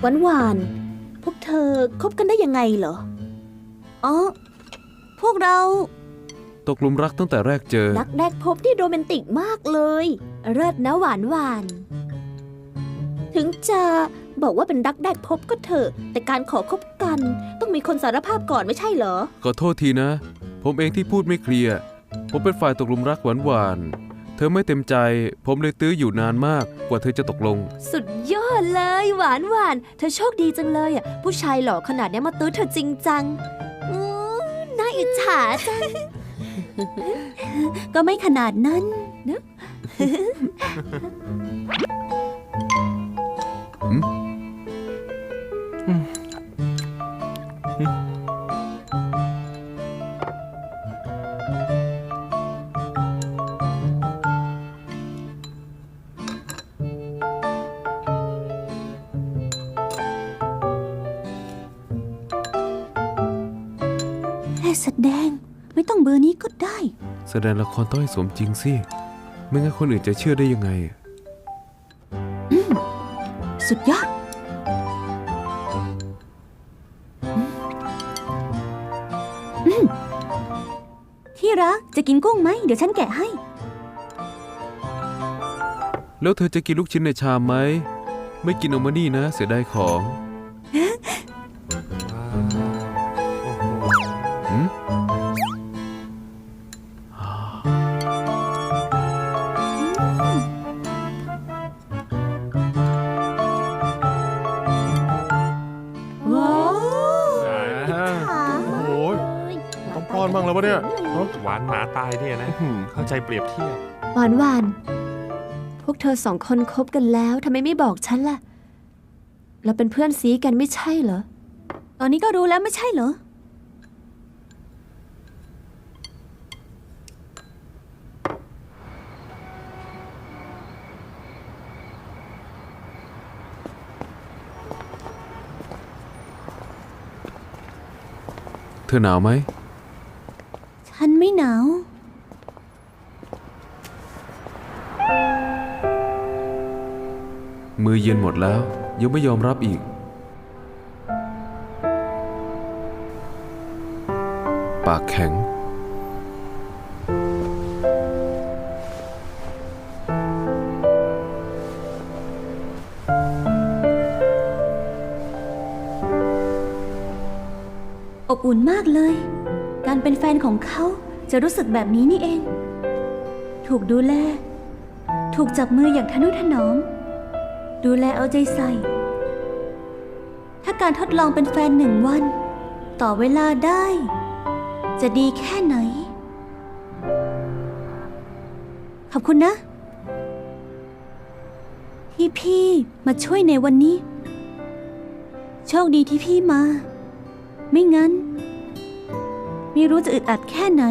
หวานหวานๆพวกเธอคบกันได้ยังไงเหรอ อ๋อ พวกเรา ตกหลุมรักตั้งแต่แรกเจอ รักแรกพบที่โรแมนติกมากเลย เลิศนะหวานหวาน ถึงจะบอกว่าเป็นรักแรกพบก็เถอะ แต่การขอคบกันต้องมีคนสารภาพก่อนไม่ใช่เหรอ ขอโทษทีนะ ผมเองที่พูดไม่เคลียร์ ผมเป็นฝ่ายตกหลุมรักหวานหวานๆ เธอไม่เต็มใจ ผมเลยตื้ออยู่นานมากกว่าเธอจะตกลง สุดยอดเลย หวานหวานเธอโชคดีจังเลยอะผู้ชายหล่อขนาดเนี้ยมาตื้อเธอจริงจังอืมน่าอิจฉาจัง ก็ไม่ขนาดนั้นนะ ค่แสดง ไม่ต้องเบอร์นี้ก็ได้ แสดงละครต้องให้สมจริงสิ ไม่งั้นคนอื่นจะเชื่อได้ยังไง สุดยอดที่รักจะกินกุ้งไหม เดี๋ยวฉันแกะให้ แล้วเธอจะกินลูกชิ้นในชามไหม ไม่กินออกมานี่นะ เสียดายของ องป้อนบ้างแล้ววะเนี่ยฮะหวานหมาตายเนี่ยนะ อืมเข้าใจเปรียบเทียบ หวานหวาน พวกเธอสองคนคบกันแล้วทำไมไม่บอกฉันล่ะ เราเป็นเพื่อนซีกันไม่ใช่เหรอ ตอนนี้ก็รู้แล้วไม่ใช่เหรอ เธอหนาวไหม ฉันไม่หนาว มือเย็นหมดแล้ว ยังไม่ยอมรับอีก ปากแข็ง อบอุ่นมากเลย การเป็นแฟนของเขาจะรู้สึกแบบนี้นี่เอง ถูกดูแล ถูกจับมืออย่างทนุถนอม ดูแลเอาใจใส่ ถ้าการทดลองเป็นแฟนหนึ่งวัน ต่อเวลาได้ จะดีแค่ไหน ขอบคุณนะ ที่พี่มาช่วยในวันนี้ โชคดีที่พี่มา ไม่งั้น ไม่รู้จะอึดอัดแค่ไหน